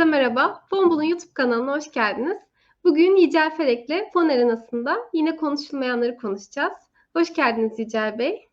Herkese merhaba. Fonbul'un YouTube kanalına hoş geldiniz. Bugün Yücel Ferek'le fon arenasında yine konuşulmayanları konuşacağız. Hoş geldiniz Yücel Bey.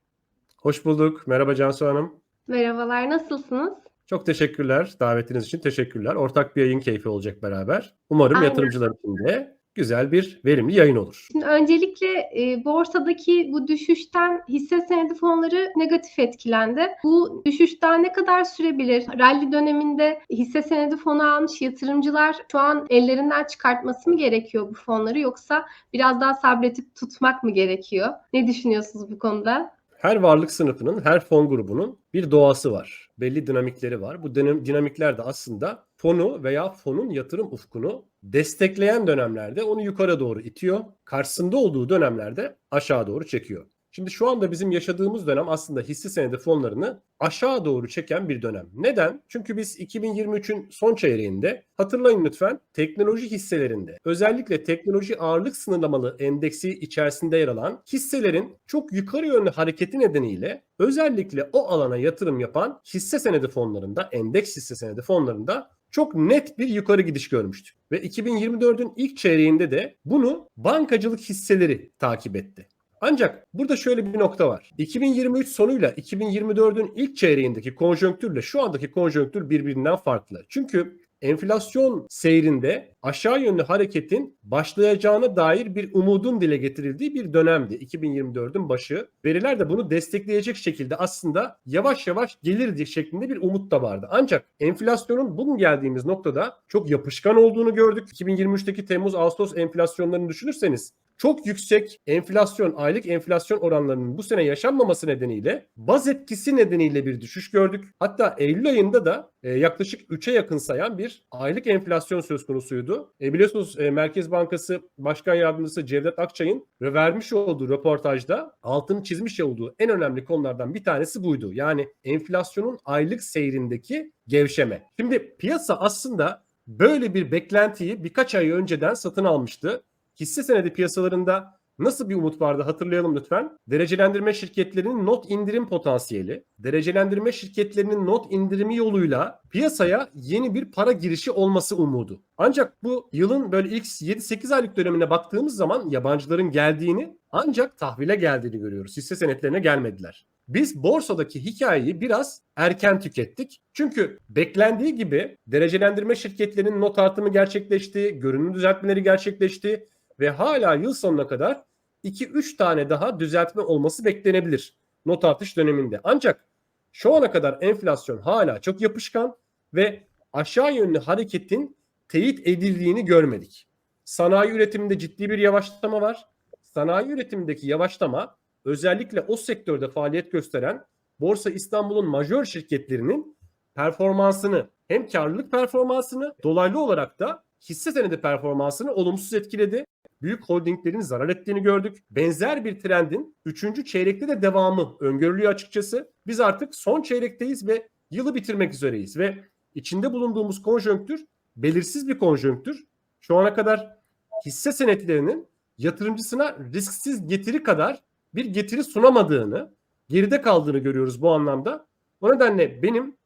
Hoş bulduk. Merhaba Cansu Hanım. Merhabalar, nasılsınız? Çok teşekkürler. Davetiniz için teşekkürler. Ortak bir yayın keyfi olacak beraber. Umarım Aynen. yatırımcılar için de güzel bir verimli yayın olur. Şimdi öncelikle e, borsadaki bu düşüşten hisse senedi fonları negatif etkilendi. Bu düşüş daha ne kadar sürebilir? Rally döneminde hisse senedi fonu almış yatırımcılar şu an ellerinden çıkartması mı gerekiyor bu fonları yoksa biraz daha sabretip tutmak mı gerekiyor? Ne düşünüyorsunuz bu konuda? Her varlık sınıfının, her fon grubunun bir doğası var. Belli dinamikleri var. Bu dinam- dinamikler de aslında fonu veya fonun yatırım ufkunu destekleyen dönemlerde onu yukarı doğru itiyor. Karşısında olduğu dönemlerde aşağı doğru çekiyor. Şimdi şu anda bizim yaşadığımız dönem aslında hisse senedi fonlarını aşağı doğru çeken bir dönem. Neden? Çünkü biz 2023'ün son çeyreğinde hatırlayın lütfen teknoloji hisselerinde özellikle teknoloji ağırlık sınırlamalı endeksi içerisinde yer alan hisselerin çok yukarı yönlü hareketi nedeniyle özellikle o alana yatırım yapan hisse senedi fonlarında, endeks hisse senedi fonlarında çok net bir yukarı gidiş görmüştük. Ve 2024'ün ilk çeyreğinde de bunu bankacılık hisseleri takip etti. Ancak burada şöyle bir nokta var. 2023 sonuyla 2024'ün ilk çeyreğindeki konjonktürle şu andaki konjonktür birbirinden farklı. Çünkü enflasyon seyrinde aşağı yönlü hareketin başlayacağına dair bir umudun dile getirildiği bir dönemdi 2024'ün başı. Veriler de bunu destekleyecek şekilde aslında yavaş yavaş gelir diye şeklinde bir umut da vardı. Ancak enflasyonun bugün geldiğimiz noktada çok yapışkan olduğunu gördük. 2023'teki Temmuz-Ağustos enflasyonlarını düşünürseniz çok yüksek enflasyon, aylık enflasyon oranlarının bu sene yaşanmaması nedeniyle baz etkisi nedeniyle bir düşüş gördük. Hatta Eylül ayında da e, yaklaşık 3'e yakın sayan bir aylık enflasyon söz konusuydu. E, biliyorsunuz e, Merkez Bankası Başkan Yardımcısı Cevdet Akçay'ın ve vermiş olduğu röportajda altını çizmiş olduğu en önemli konulardan bir tanesi buydu. Yani enflasyonun aylık seyrindeki gevşeme. Şimdi piyasa aslında böyle bir beklentiyi birkaç ay önceden satın almıştı hisse senedi piyasalarında nasıl bir umut vardı hatırlayalım lütfen. Derecelendirme şirketlerinin not indirim potansiyeli, derecelendirme şirketlerinin not indirimi yoluyla piyasaya yeni bir para girişi olması umudu. Ancak bu yılın böyle ilk 7-8 aylık dönemine baktığımız zaman yabancıların geldiğini ancak tahvile geldiğini görüyoruz. Hisse senetlerine gelmediler. Biz borsadaki hikayeyi biraz erken tükettik. Çünkü beklendiği gibi derecelendirme şirketlerinin not artımı gerçekleşti, görünüm düzeltmeleri gerçekleşti ve hala yıl sonuna kadar 2-3 tane daha düzeltme olması beklenebilir not artış döneminde. Ancak şu ana kadar enflasyon hala çok yapışkan ve aşağı yönlü hareketin teyit edildiğini görmedik. Sanayi üretiminde ciddi bir yavaşlama var. Sanayi üretimindeki yavaşlama özellikle o sektörde faaliyet gösteren Borsa İstanbul'un majör şirketlerinin performansını hem karlılık performansını dolaylı olarak da hisse senedi performansını olumsuz etkiledi. Büyük holdinglerin zarar ettiğini gördük. Benzer bir trendin 3. çeyrekte de devamı öngörülüyor açıkçası. Biz artık son çeyrekteyiz ve yılı bitirmek üzereyiz ve içinde bulunduğumuz konjonktür belirsiz bir konjonktür. Şu ana kadar hisse senetlerinin yatırımcısına risksiz getiri kadar bir getiri sunamadığını, geride kaldığını görüyoruz bu anlamda. O nedenle benim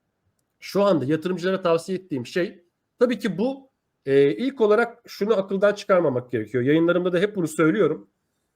şu anda yatırımcılara tavsiye ettiğim şey tabii ki bu e, ilk olarak şunu akıldan çıkarmamak gerekiyor. Yayınlarımda da hep bunu söylüyorum.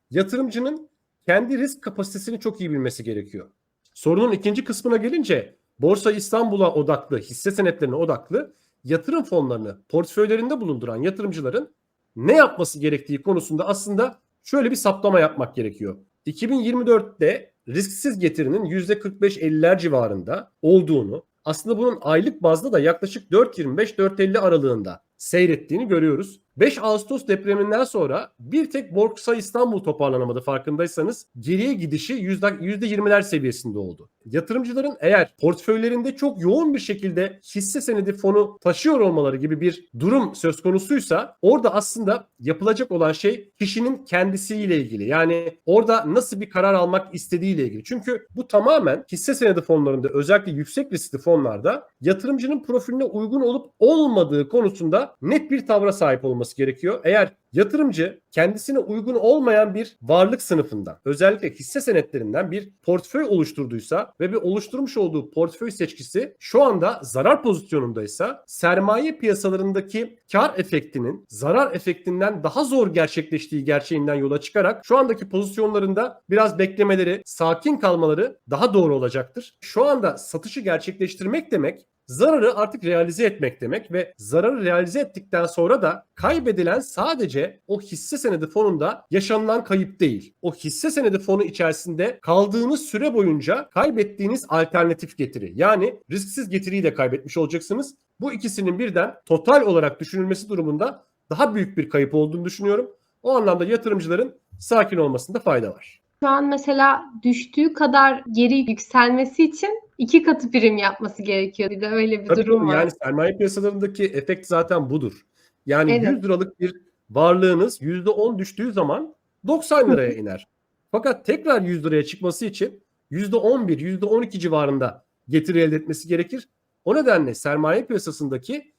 Yatırımcının kendi risk kapasitesini çok iyi bilmesi gerekiyor. Sorunun ikinci kısmına gelince Borsa İstanbul'a odaklı, hisse senetlerine odaklı yatırım fonlarını portföylerinde bulunduran yatırımcıların ne yapması gerektiği konusunda aslında şöyle bir saptama yapmak gerekiyor. 2024'te risksiz getirinin %45-50'ler civarında olduğunu, aslında bunun aylık bazda da yaklaşık 4.25-4.50 aralığında seyrettiğini görüyoruz. 5 Ağustos depreminden sonra bir tek Borsa İstanbul toparlanamadı farkındaysanız. Geriye gidişi %20'ler seviyesinde oldu. Yatırımcıların eğer portföylerinde çok yoğun bir şekilde hisse senedi fonu taşıyor olmaları gibi bir durum söz konusuysa orada aslında yapılacak olan şey kişinin kendisiyle ilgili. Yani orada nasıl bir karar almak istediğiyle ilgili. Çünkü bu tamamen hisse senedi fonlarında özellikle yüksek riskli fonlarda yatırımcının profiline uygun olup olmadığı konusunda net bir tavra sahip olması olması gerekiyor. Eğer yatırımcı kendisine uygun olmayan bir varlık sınıfından özellikle hisse senetlerinden bir portföy oluşturduysa ve bir oluşturmuş olduğu portföy seçkisi şu anda zarar pozisyonundaysa sermaye piyasalarındaki kar efektinin zarar efektinden daha zor gerçekleştiği gerçeğinden yola çıkarak şu andaki pozisyonlarında biraz beklemeleri, sakin kalmaları daha doğru olacaktır. Şu anda satışı gerçekleştirmek demek zararı artık realize etmek demek ve zararı realize ettikten sonra da kaybedilen sadece o hisse senedi fonunda yaşanılan kayıp değil. O hisse senedi fonu içerisinde kaldığınız süre boyunca kaybettiğiniz alternatif getiri. Yani risksiz getiriyi de kaybetmiş olacaksınız. Bu ikisinin birden total olarak düşünülmesi durumunda daha büyük bir kayıp olduğunu düşünüyorum. O anlamda yatırımcıların sakin olmasında fayda var. Şu an mesela düştüğü kadar geri yükselmesi için iki katı prim yapması gerekiyor. Bir de öyle bir Tabii durum var. Yani sermaye piyasalarındaki efekt zaten budur. Yani Evet. 100 liralık bir varlığınız %10 düştüğü zaman 90 liraya iner. Fakat tekrar 100 liraya çıkması için %11, %12 civarında getiri elde etmesi gerekir. O nedenle sermaye piyasasındaki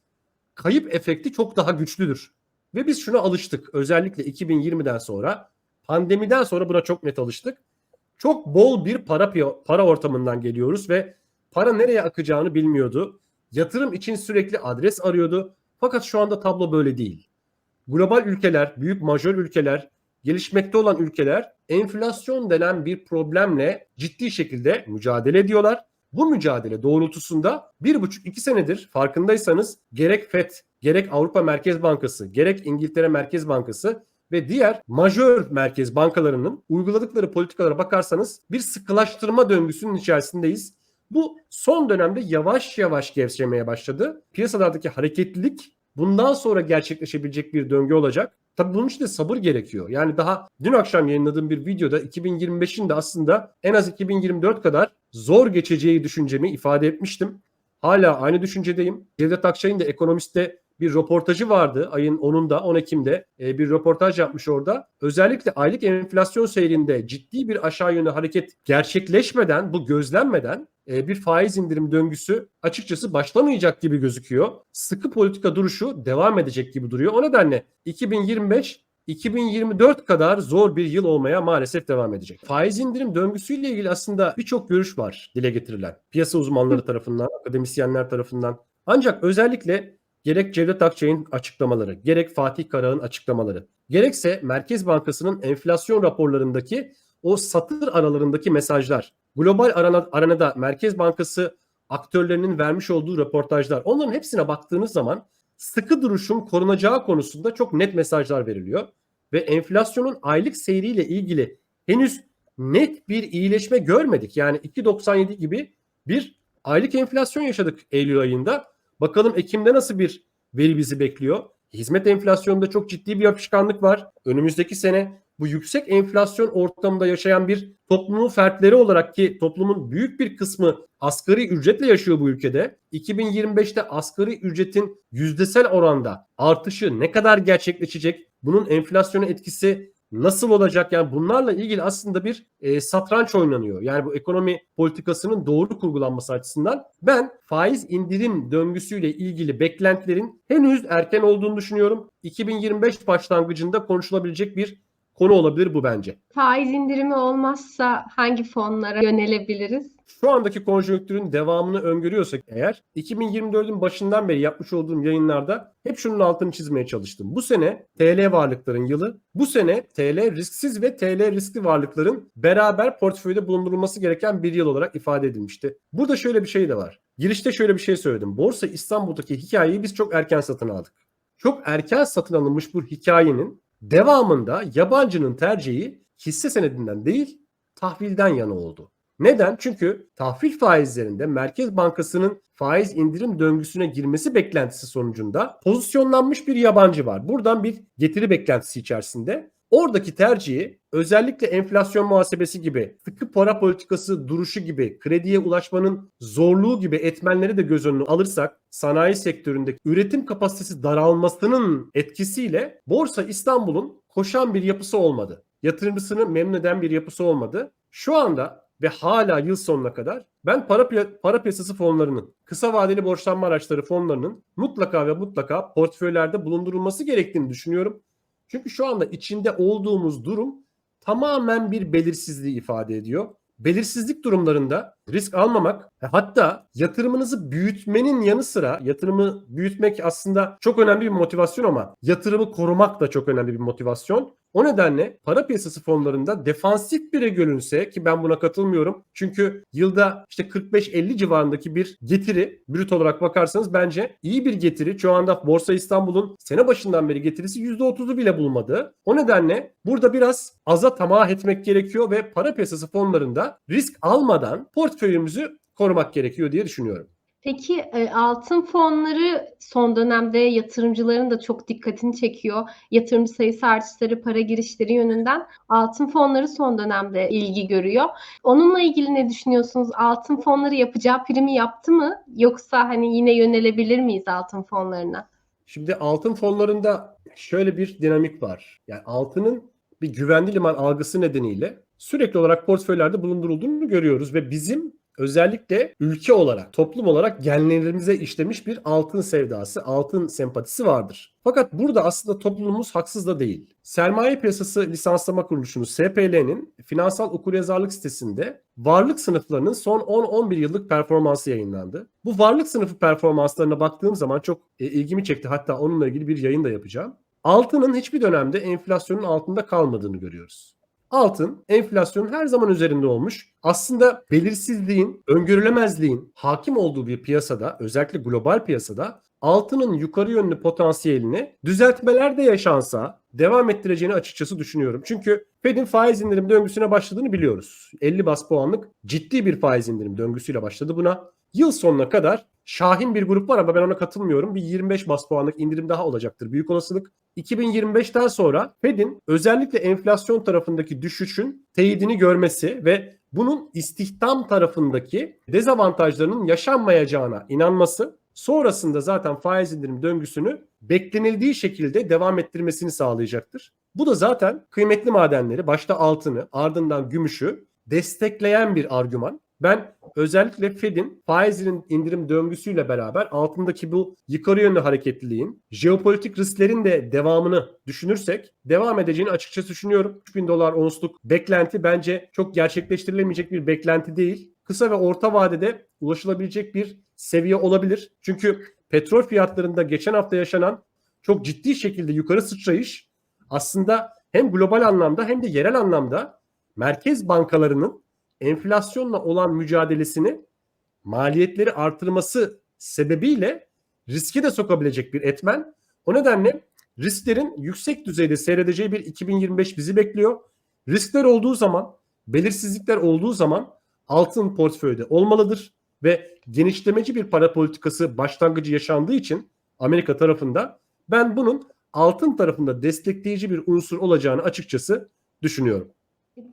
kayıp efekti çok daha güçlüdür. Ve biz şuna alıştık. Özellikle 2020'den sonra, pandemiden sonra buna çok net alıştık. Çok bol bir para para ortamından geliyoruz ve para nereye akacağını bilmiyordu. Yatırım için sürekli adres arıyordu. Fakat şu anda tablo böyle değil. Global ülkeler, büyük majör ülkeler, gelişmekte olan ülkeler enflasyon denen bir problemle ciddi şekilde mücadele ediyorlar. Bu mücadele doğrultusunda bir buçuk iki senedir farkındaysanız gerek FED, gerek Avrupa Merkez Bankası, gerek İngiltere Merkez Bankası ve diğer majör merkez bankalarının uyguladıkları politikalara bakarsanız bir sıkılaştırma döngüsünün içerisindeyiz. Bu son dönemde yavaş yavaş gevşemeye başladı. Piyasalardaki hareketlilik bundan sonra gerçekleşebilecek bir döngü olacak. Tabii bunun için de sabır gerekiyor. Yani daha dün akşam yayınladığım bir videoda 2025'in de aslında en az 2024 kadar zor geçeceği düşüncemi ifade etmiştim. Hala aynı düşüncedeyim. Cevdet Akçay'ın da ekonomiste bir röportajı vardı ayın 10'unda 10 Ekim'de e, bir röportaj yapmış orada. Özellikle aylık enflasyon seyrinde ciddi bir aşağı yönlü hareket gerçekleşmeden bu gözlenmeden e, bir faiz indirim döngüsü açıkçası başlamayacak gibi gözüküyor. Sıkı politika duruşu devam edecek gibi duruyor. O nedenle 2025 2024 kadar zor bir yıl olmaya maalesef devam edecek. Faiz indirim döngüsüyle ilgili aslında birçok görüş var dile getirilen. Piyasa uzmanları tarafından, akademisyenler tarafından. Ancak özellikle gerek Cevdet Akçay'ın açıklamaları, gerek Fatih Karaağ'ın açıklamaları, gerekse Merkez Bankası'nın enflasyon raporlarındaki o satır aralarındaki mesajlar, global arana, arenada Merkez Bankası aktörlerinin vermiş olduğu röportajlar, onların hepsine baktığınız zaman sıkı duruşun korunacağı konusunda çok net mesajlar veriliyor ve enflasyonun aylık seyriyle ilgili henüz net bir iyileşme görmedik. Yani 2.97 gibi bir aylık enflasyon yaşadık Eylül ayında. Bakalım Ekim'de nasıl bir veri bizi bekliyor? Hizmet enflasyonunda çok ciddi bir yapışkanlık var. Önümüzdeki sene bu yüksek enflasyon ortamında yaşayan bir toplumun fertleri olarak ki toplumun büyük bir kısmı asgari ücretle yaşıyor bu ülkede. 2025'te asgari ücretin yüzdesel oranda artışı ne kadar gerçekleşecek? Bunun enflasyona etkisi nasıl olacak? Yani bunlarla ilgili aslında bir e, satranç oynanıyor. Yani bu ekonomi politikasının doğru kurgulanması açısından ben faiz indirim döngüsüyle ilgili beklentilerin henüz erken olduğunu düşünüyorum. 2025 başlangıcında konuşulabilecek bir konu olabilir bu bence. Faiz indirimi olmazsa hangi fonlara yönelebiliriz? Şu andaki konjonktürün devamını öngörüyorsak eğer 2024'ün başından beri yapmış olduğum yayınlarda hep şunun altını çizmeye çalıştım. Bu sene TL varlıkların yılı, bu sene TL risksiz ve TL riskli varlıkların beraber portföyde bulundurulması gereken bir yıl olarak ifade edilmişti. Burada şöyle bir şey de var. Girişte şöyle bir şey söyledim. Borsa İstanbul'daki hikayeyi biz çok erken satın aldık. Çok erken satın alınmış bu hikayenin devamında yabancının tercihi hisse senedinden değil tahvilden yana oldu. Neden? Çünkü tahvil faizlerinde Merkez Bankası'nın faiz indirim döngüsüne girmesi beklentisi sonucunda pozisyonlanmış bir yabancı var. Buradan bir getiri beklentisi içerisinde. Oradaki tercihi özellikle enflasyon muhasebesi gibi, sıkı para politikası duruşu gibi, krediye ulaşmanın zorluğu gibi etmenleri de göz önüne alırsak sanayi sektöründeki üretim kapasitesi daralmasının etkisiyle Borsa İstanbul'un koşan bir yapısı olmadı. Yatırımcısını memnun eden bir yapısı olmadı. Şu anda ve hala yıl sonuna kadar ben para, para piyasası fonlarının, kısa vadeli borçlanma araçları fonlarının mutlaka ve mutlaka portföylerde bulundurulması gerektiğini düşünüyorum. Çünkü şu anda içinde olduğumuz durum tamamen bir belirsizliği ifade ediyor. Belirsizlik durumlarında risk almamak hatta yatırımınızı büyütmenin yanı sıra yatırımı büyütmek aslında çok önemli bir motivasyon ama yatırımı korumak da çok önemli bir motivasyon. O nedenle para piyasası fonlarında defansif bire görünse ki ben buna katılmıyorum. Çünkü yılda işte 45-50 civarındaki bir getiri brüt olarak bakarsanız bence iyi bir getiri. Şu anda Borsa İstanbul'un sene başından beri getirisi %30'u bile bulmadı. O nedenle burada biraz aza tamah etmek gerekiyor ve para piyasası fonlarında risk almadan portföyümüzü korumak gerekiyor diye düşünüyorum. Peki e, altın fonları son dönemde yatırımcıların da çok dikkatini çekiyor. Yatırımcı sayısı artışları, para girişleri yönünden altın fonları son dönemde ilgi görüyor. Onunla ilgili ne düşünüyorsunuz? Altın fonları yapacağı primi yaptı mı? Yoksa hani yine yönelebilir miyiz altın fonlarına? Şimdi altın fonlarında şöyle bir dinamik var. Yani altının bir güvenli liman algısı nedeniyle sürekli olarak portföylerde bulundurulduğunu görüyoruz ve bizim özellikle ülke olarak, toplum olarak genlerimize işlemiş bir altın sevdası, altın sempatisi vardır. Fakat burada aslında toplumumuz haksız da değil. Sermaye Piyasası Lisanslama Kuruluşu'nun SPL'nin finansal okuryazarlık sitesinde varlık sınıflarının son 10-11 yıllık performansı yayınlandı. Bu varlık sınıfı performanslarına baktığım zaman çok e, ilgimi çekti. Hatta onunla ilgili bir yayın da yapacağım. Altının hiçbir dönemde enflasyonun altında kalmadığını görüyoruz. Altın enflasyonun her zaman üzerinde olmuş. Aslında belirsizliğin, öngörülemezliğin hakim olduğu bir piyasada, özellikle global piyasada altının yukarı yönlü potansiyelini düzeltmeler de yaşansa devam ettireceğini açıkçası düşünüyorum. Çünkü Fed'in faiz indirim döngüsüne başladığını biliyoruz. 50 bas puanlık ciddi bir faiz indirim döngüsüyle başladı buna. Yıl sonuna kadar şahin bir grup var ama ben ona katılmıyorum. Bir 25 bas puanlık indirim daha olacaktır büyük olasılık. 2025'ten sonra Fed'in özellikle enflasyon tarafındaki düşüşün teyidini görmesi ve bunun istihdam tarafındaki dezavantajlarının yaşanmayacağına inanması sonrasında zaten faiz indirim döngüsünü beklenildiği şekilde devam ettirmesini sağlayacaktır. Bu da zaten kıymetli madenleri başta altını ardından gümüşü destekleyen bir argüman. Ben özellikle Fed'in faiz indirim döngüsüyle beraber altındaki bu yukarı yönlü hareketliliğin, jeopolitik risklerin de devamını düşünürsek devam edeceğini açıkçası düşünüyorum. 3000 dolar onsluk beklenti bence çok gerçekleştirilemeyecek bir beklenti değil. Kısa ve orta vadede ulaşılabilecek bir seviye olabilir. Çünkü petrol fiyatlarında geçen hafta yaşanan çok ciddi şekilde yukarı sıçrayış aslında hem global anlamda hem de yerel anlamda merkez bankalarının enflasyonla olan mücadelesini maliyetleri artırması sebebiyle riske de sokabilecek bir etmen. O nedenle risklerin yüksek düzeyde seyredeceği bir 2025 bizi bekliyor. Riskler olduğu zaman, belirsizlikler olduğu zaman altın portföyde olmalıdır ve genişlemeci bir para politikası başlangıcı yaşandığı için Amerika tarafında ben bunun altın tarafında destekleyici bir unsur olacağını açıkçası düşünüyorum.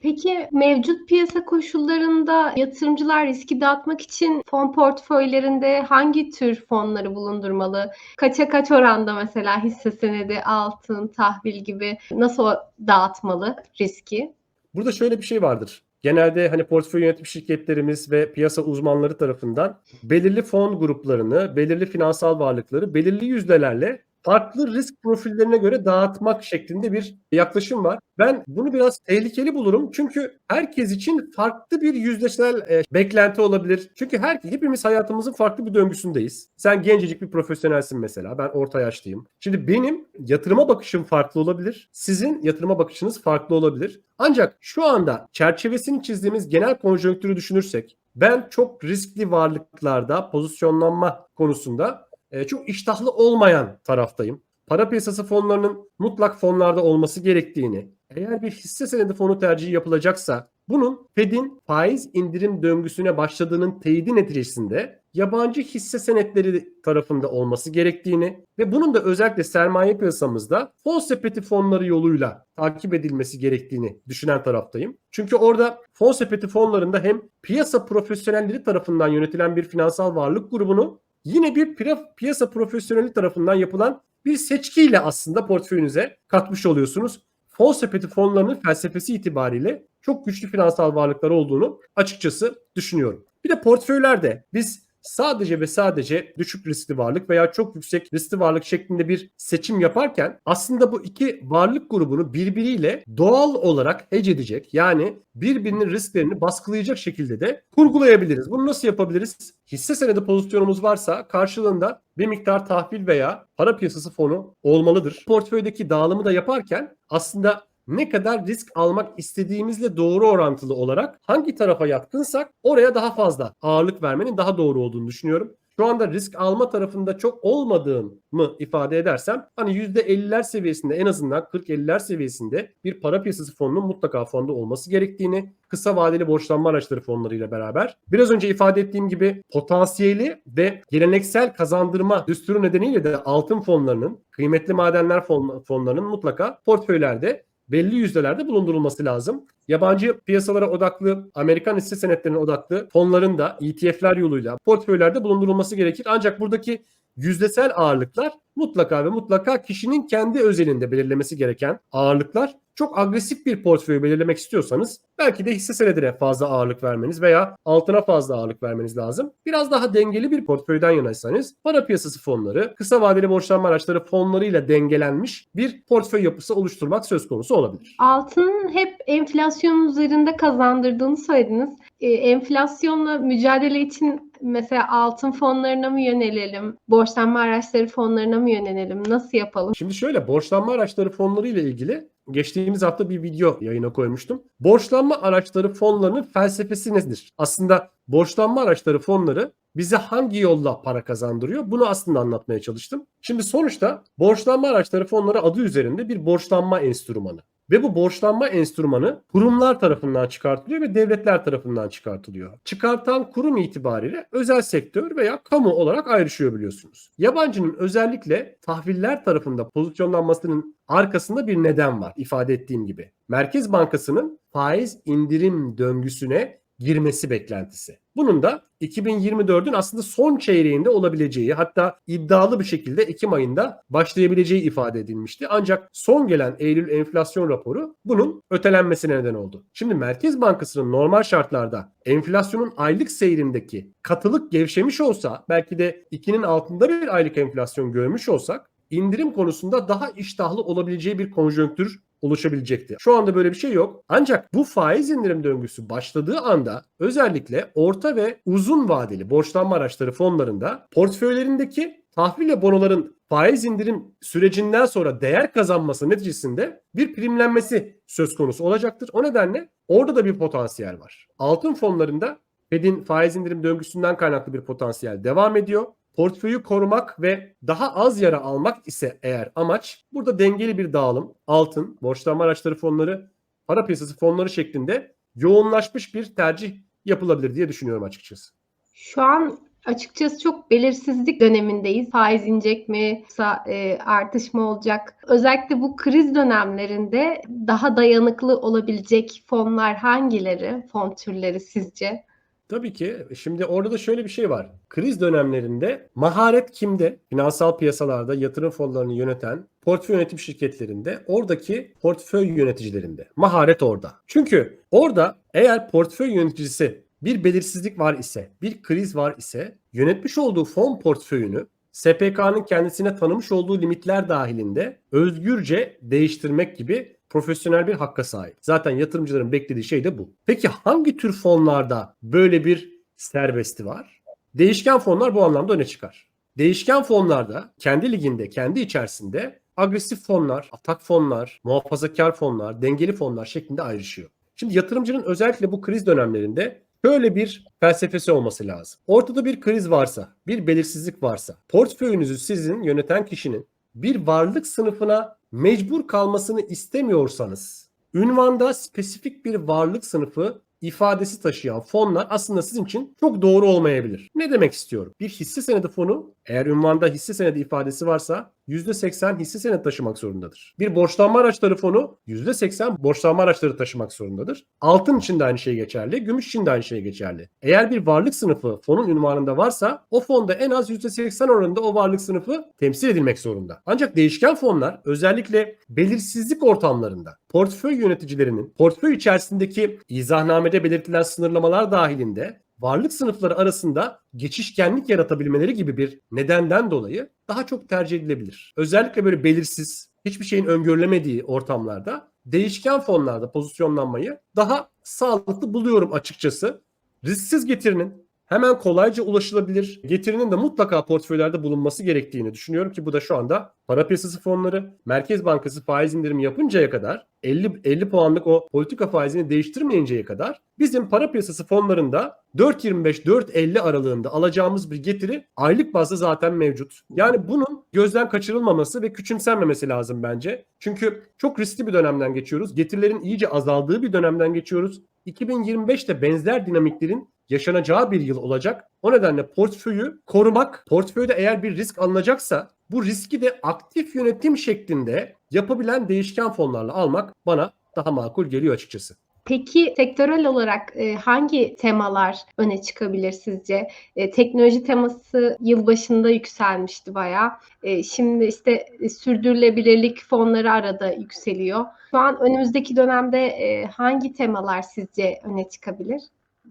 Peki mevcut piyasa koşullarında yatırımcılar riski dağıtmak için fon portföylerinde hangi tür fonları bulundurmalı? Kaça kaç oranda mesela hisse senedi, altın, tahvil gibi nasıl dağıtmalı riski? Burada şöyle bir şey vardır. Genelde hani portföy yönetim şirketlerimiz ve piyasa uzmanları tarafından belirli fon gruplarını, belirli finansal varlıkları belirli yüzdelerle farklı risk profillerine göre dağıtmak şeklinde bir yaklaşım var. Ben bunu biraz tehlikeli bulurum. Çünkü herkes için farklı bir yüzdesel e, beklenti olabilir. Çünkü her hepimiz hayatımızın farklı bir döngüsündeyiz. Sen gencecik bir profesyonelsin mesela. Ben orta yaşlıyım. Şimdi benim yatırıma bakışım farklı olabilir. Sizin yatırıma bakışınız farklı olabilir. Ancak şu anda çerçevesini çizdiğimiz genel konjonktürü düşünürsek ben çok riskli varlıklarda pozisyonlanma konusunda e, çok iştahlı olmayan taraftayım. Para piyasası fonlarının mutlak fonlarda olması gerektiğini, eğer bir hisse senedi fonu tercihi yapılacaksa bunun Fed'in faiz indirim döngüsüne başladığının teyidi neticesinde yabancı hisse senetleri tarafında olması gerektiğini ve bunun da özellikle sermaye piyasamızda fon sepeti fonları yoluyla takip edilmesi gerektiğini düşünen taraftayım. Çünkü orada fon sepeti fonlarında hem piyasa profesyonelleri tarafından yönetilen bir finansal varlık grubunu yine bir piyasa profesyoneli tarafından yapılan bir seçkiyle aslında portföyünüze katmış oluyorsunuz. Fon sepeti fonlarının felsefesi itibariyle çok güçlü finansal varlıklar olduğunu açıkçası düşünüyorum. Bir de portföylerde biz sadece ve sadece düşük riskli varlık veya çok yüksek riskli varlık şeklinde bir seçim yaparken aslında bu iki varlık grubunu birbiriyle doğal olarak hedge edecek yani birbirinin risklerini baskılayacak şekilde de kurgulayabiliriz. Bunu nasıl yapabiliriz? Hisse senedi pozisyonumuz varsa karşılığında bir miktar tahvil veya para piyasası fonu olmalıdır. Portföydeki dağılımı da yaparken aslında ne kadar risk almak istediğimizle doğru orantılı olarak hangi tarafa yatkınsak oraya daha fazla ağırlık vermenin daha doğru olduğunu düşünüyorum. Şu anda risk alma tarafında çok olmadığımı ifade edersem hani %50'ler seviyesinde en azından 40-50'ler seviyesinde bir para piyasası fonunun mutlaka fonda olması gerektiğini kısa vadeli borçlanma araçları fonlarıyla beraber biraz önce ifade ettiğim gibi potansiyeli ve geleneksel kazandırma düsturu nedeniyle de altın fonlarının kıymetli madenler fon, fonlarının mutlaka portföylerde belli yüzdelerde bulundurulması lazım. Yabancı piyasalara odaklı, Amerikan hisse senetlerine odaklı fonların da ETF'ler yoluyla portföylerde bulundurulması gerekir. Ancak buradaki yüzdesel ağırlıklar mutlaka ve mutlaka kişinin kendi özelinde belirlemesi gereken ağırlıklar. Çok agresif bir portföy belirlemek istiyorsanız belki de hisse senedine fazla ağırlık vermeniz veya altına fazla ağırlık vermeniz lazım. Biraz daha dengeli bir portföyden yanaysanız para piyasası fonları, kısa vadeli borçlanma araçları fonlarıyla dengelenmiş bir portföy yapısı oluşturmak söz konusu olabilir. Altının hep enflasyon üzerinde kazandırdığını söylediniz. Ee, enflasyonla mücadele için mesela altın fonlarına mı yönelelim, borçlanma araçları fonlarına mı yönelelim, nasıl yapalım? Şimdi şöyle borçlanma araçları fonları ile ilgili geçtiğimiz hafta bir video yayına koymuştum. Borçlanma araçları fonlarının felsefesi nedir? Aslında borçlanma araçları fonları bize hangi yolla para kazandırıyor? Bunu aslında anlatmaya çalıştım. Şimdi sonuçta borçlanma araçları fonları adı üzerinde bir borçlanma enstrümanı. Ve bu borçlanma enstrümanı kurumlar tarafından çıkartılıyor ve devletler tarafından çıkartılıyor. Çıkartan kurum itibariyle özel sektör veya kamu olarak ayrışıyor biliyorsunuz. Yabancının özellikle tahviller tarafında pozisyonlanmasının arkasında bir neden var ifade ettiğim gibi. Merkez Bankası'nın faiz indirim döngüsüne girmesi beklentisi. Bunun da 2024'ün aslında son çeyreğinde olabileceği hatta iddialı bir şekilde Ekim ayında başlayabileceği ifade edilmişti. Ancak son gelen Eylül enflasyon raporu bunun ötelenmesine neden oldu. Şimdi Merkez Bankası'nın normal şartlarda enflasyonun aylık seyrindeki katılık gevşemiş olsa belki de 2'nin altında bir aylık enflasyon görmüş olsak indirim konusunda daha iştahlı olabileceği bir konjonktür oluşabilecekti. Şu anda böyle bir şey yok. Ancak bu faiz indirim döngüsü başladığı anda özellikle orta ve uzun vadeli borçlanma araçları fonlarında portföylerindeki tahvil ve bonoların faiz indirim sürecinden sonra değer kazanması neticesinde bir primlenmesi söz konusu olacaktır. O nedenle orada da bir potansiyel var. Altın fonlarında Fed'in faiz indirim döngüsünden kaynaklı bir potansiyel devam ediyor portföyü korumak ve daha az yara almak ise eğer amaç burada dengeli bir dağılım altın, borçlanma araçları fonları, para piyasası fonları şeklinde yoğunlaşmış bir tercih yapılabilir diye düşünüyorum açıkçası. Şu an açıkçası çok belirsizlik dönemindeyiz. Faiz inecek mi e, artış mı olacak? Özellikle bu kriz dönemlerinde daha dayanıklı olabilecek fonlar hangileri, fon türleri sizce? Tabii ki. Şimdi orada da şöyle bir şey var. Kriz dönemlerinde maharet kimde? Finansal piyasalarda yatırım fonlarını yöneten portföy yönetim şirketlerinde oradaki portföy yöneticilerinde. Maharet orada. Çünkü orada eğer portföy yöneticisi bir belirsizlik var ise, bir kriz var ise yönetmiş olduğu fon portföyünü SPK'nın kendisine tanımış olduğu limitler dahilinde özgürce değiştirmek gibi profesyonel bir hakka sahip. Zaten yatırımcıların beklediği şey de bu. Peki hangi tür fonlarda böyle bir serbesti var? Değişken fonlar bu anlamda öne çıkar. Değişken fonlarda kendi liginde, kendi içerisinde agresif fonlar, atak fonlar, muhafazakar fonlar, dengeli fonlar şeklinde ayrışıyor. Şimdi yatırımcının özellikle bu kriz dönemlerinde Böyle bir felsefesi olması lazım. Ortada bir kriz varsa, bir belirsizlik varsa, portföyünüzü sizin yöneten kişinin bir varlık sınıfına mecbur kalmasını istemiyorsanız, ünvanda spesifik bir varlık sınıfı ifadesi taşıyan fonlar aslında sizin için çok doğru olmayabilir. Ne demek istiyorum? Bir hisse senedi fonu eğer ünvanda hisse senedi ifadesi varsa %80 hisse senedi taşımak zorundadır. Bir borçlanma araçları fonu %80 borçlanma araçları taşımak zorundadır. Altın için de aynı şey geçerli, gümüş için de aynı şey geçerli. Eğer bir varlık sınıfı fonun ünvanında varsa o fonda en az %80 oranında o varlık sınıfı temsil edilmek zorunda. Ancak değişken fonlar özellikle belirsizlik ortamlarında portföy yöneticilerinin portföy içerisindeki izahnamede belirtilen sınırlamalar dahilinde varlık sınıfları arasında geçişkenlik yaratabilmeleri gibi bir nedenden dolayı daha çok tercih edilebilir. Özellikle böyle belirsiz, hiçbir şeyin öngörülemediği ortamlarda değişken fonlarda pozisyonlanmayı daha sağlıklı buluyorum açıkçası. Risksiz getirinin hemen kolayca ulaşılabilir getirinin de mutlaka portföylerde bulunması gerektiğini düşünüyorum ki bu da şu anda para piyasası fonları, Merkez Bankası faiz indirimi yapıncaya kadar 50 50 puanlık o politika faizini değiştirmeyinceye kadar bizim para piyasası fonlarında 4.25-4.50 aralığında alacağımız bir getiri aylık bazda zaten mevcut. Yani bunun gözden kaçırılmaması ve küçümsenmemesi lazım bence. Çünkü çok riskli bir dönemden geçiyoruz. Getirilerin iyice azaldığı bir dönemden geçiyoruz. 2025'te benzer dinamiklerin yaşanacağı bir yıl olacak. O nedenle portföyü korumak, portföyde eğer bir risk alınacaksa bu riski de aktif yönetim şeklinde yapabilen değişken fonlarla almak bana daha makul geliyor açıkçası. Peki sektörel olarak e, hangi temalar öne çıkabilir sizce? E, teknoloji teması yılbaşında yükselmişti bayağı. E, şimdi işte e, sürdürülebilirlik fonları arada yükseliyor. Şu an önümüzdeki dönemde e, hangi temalar sizce öne çıkabilir?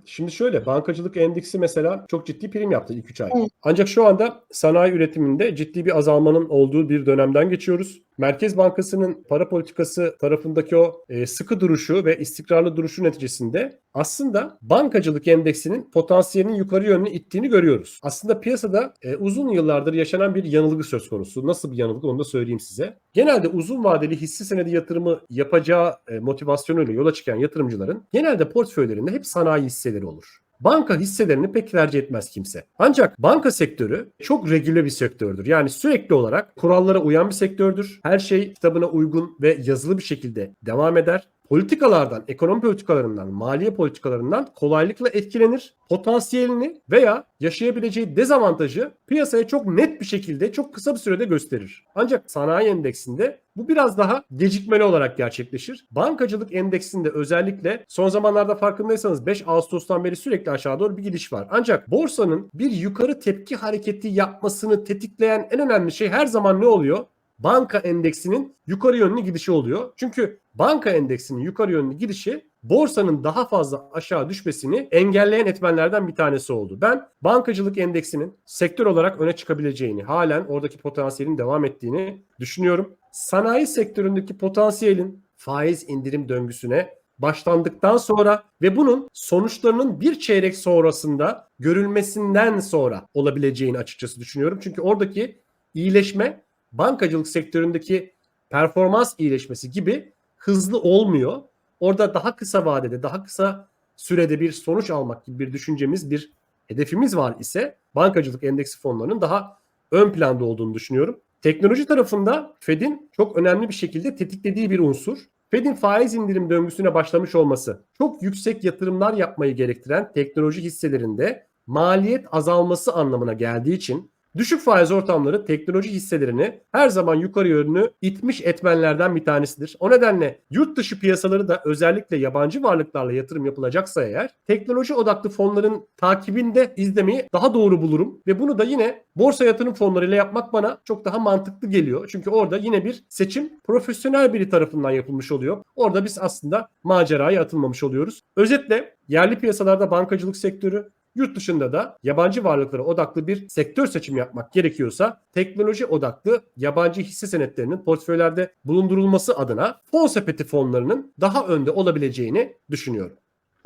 Şimdi şöyle bankacılık endeksi mesela çok ciddi prim yaptı ilk 3 ay. Evet. Ancak şu anda sanayi üretiminde ciddi bir azalmanın olduğu bir dönemden geçiyoruz. Merkez Bankası'nın para politikası tarafındaki o e, sıkı duruşu ve istikrarlı duruşu neticesinde aslında bankacılık endeksinin potansiyelinin yukarı yönlü ittiğini görüyoruz. Aslında piyasada e, uzun yıllardır yaşanan bir yanılgı söz konusu. Nasıl bir yanılgı onu da söyleyeyim size. Genelde uzun vadeli hisse senedi yatırımı yapacağı e, motivasyonuyla yola çıkan yatırımcıların genelde portföylerinde hep sanayi hisseleri olur. Banka hisselerini pek tercih etmez kimse. Ancak banka sektörü çok regüle bir sektördür. Yani sürekli olarak kurallara uyan bir sektördür. Her şey kitabına uygun ve yazılı bir şekilde devam eder. Politikalardan, ekonomi politikalarından, maliye politikalarından kolaylıkla etkilenir. Potansiyelini veya yaşayabileceği dezavantajı piyasaya çok net bir şekilde çok kısa bir sürede gösterir. Ancak sanayi endeksinde bu biraz daha gecikmeli olarak gerçekleşir. Bankacılık endeksinde özellikle son zamanlarda farkındaysanız 5 Ağustos'tan beri sürekli aşağı doğru bir gidiş var. Ancak borsanın bir yukarı tepki hareketi yapmasını tetikleyen en önemli şey her zaman ne oluyor? Banka endeksinin yukarı yönlü gidişi oluyor. Çünkü banka endeksinin yukarı yönlü gidişi borsanın daha fazla aşağı düşmesini engelleyen etmenlerden bir tanesi oldu. Ben bankacılık endeksinin sektör olarak öne çıkabileceğini, halen oradaki potansiyelin devam ettiğini düşünüyorum. Sanayi sektöründeki potansiyelin faiz indirim döngüsüne başlandıktan sonra ve bunun sonuçlarının bir çeyrek sonrasında görülmesinden sonra olabileceğini açıkçası düşünüyorum. Çünkü oradaki iyileşme bankacılık sektöründeki performans iyileşmesi gibi hızlı olmuyor. Orada daha kısa vadede, daha kısa sürede bir sonuç almak gibi bir düşüncemiz, bir hedefimiz var ise bankacılık endeksi fonlarının daha ön planda olduğunu düşünüyorum. Teknoloji tarafında Fed'in çok önemli bir şekilde tetiklediği bir unsur. Fed'in faiz indirim döngüsüne başlamış olması, çok yüksek yatırımlar yapmayı gerektiren teknoloji hisselerinde maliyet azalması anlamına geldiği için Düşük faiz ortamları teknoloji hisselerini her zaman yukarı yönlü itmiş etmenlerden bir tanesidir. O nedenle yurt dışı piyasaları da özellikle yabancı varlıklarla yatırım yapılacaksa eğer teknoloji odaklı fonların takibinde izlemeyi daha doğru bulurum. Ve bunu da yine borsa yatırım fonlarıyla yapmak bana çok daha mantıklı geliyor. Çünkü orada yine bir seçim profesyonel biri tarafından yapılmış oluyor. Orada biz aslında maceraya atılmamış oluyoruz. Özetle yerli piyasalarda bankacılık sektörü Yurt dışında da yabancı varlıklara odaklı bir sektör seçimi yapmak gerekiyorsa teknoloji odaklı yabancı hisse senetlerinin portföylerde bulundurulması adına fon sepeti fonlarının daha önde olabileceğini düşünüyorum.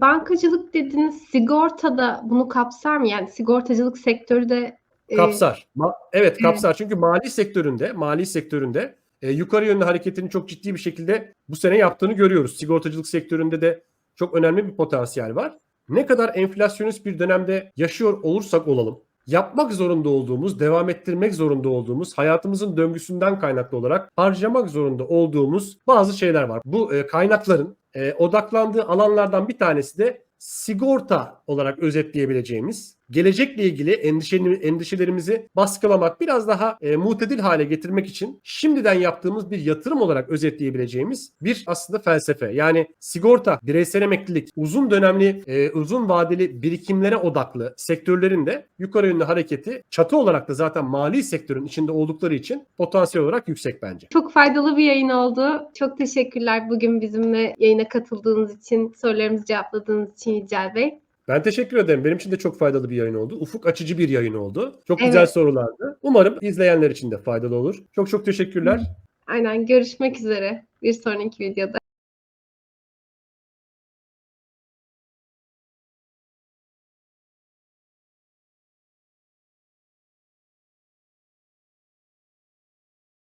Bankacılık dediniz sigorta da bunu kapsar mı? Yani sigortacılık sektörü de e, Kapsar. Ma- evet kapsar. Çünkü mali sektöründe, mali sektöründe e, yukarı yönlü hareketini çok ciddi bir şekilde bu sene yaptığını görüyoruz. Sigortacılık sektöründe de çok önemli bir potansiyel var. Ne kadar enflasyonist bir dönemde yaşıyor olursak olalım, yapmak zorunda olduğumuz, devam ettirmek zorunda olduğumuz, hayatımızın döngüsünden kaynaklı olarak harcamak zorunda olduğumuz bazı şeyler var. Bu e, kaynakların e, odaklandığı alanlardan bir tanesi de sigorta olarak özetleyebileceğimiz gelecekle ilgili endişelerimizi baskılamak, biraz daha e, mutedil hale getirmek için şimdiden yaptığımız bir yatırım olarak özetleyebileceğimiz bir aslında felsefe. Yani sigorta, bireysel emeklilik, uzun dönemli, e, uzun vadeli birikimlere odaklı sektörlerin de yukarı yönlü hareketi çatı olarak da zaten mali sektörün içinde oldukları için potansiyel olarak yüksek bence. Çok faydalı bir yayın oldu. Çok teşekkürler bugün bizimle yayına katıldığınız için, sorularımızı cevapladığınız için Yücel Bey. Ben teşekkür ederim. Benim için de çok faydalı bir yayın oldu. Ufuk açıcı bir yayın oldu. Çok Evet. güzel sorulardı. Umarım izleyenler için de faydalı olur. Çok çok teşekkürler. Aynen görüşmek üzere bir sonraki videoda.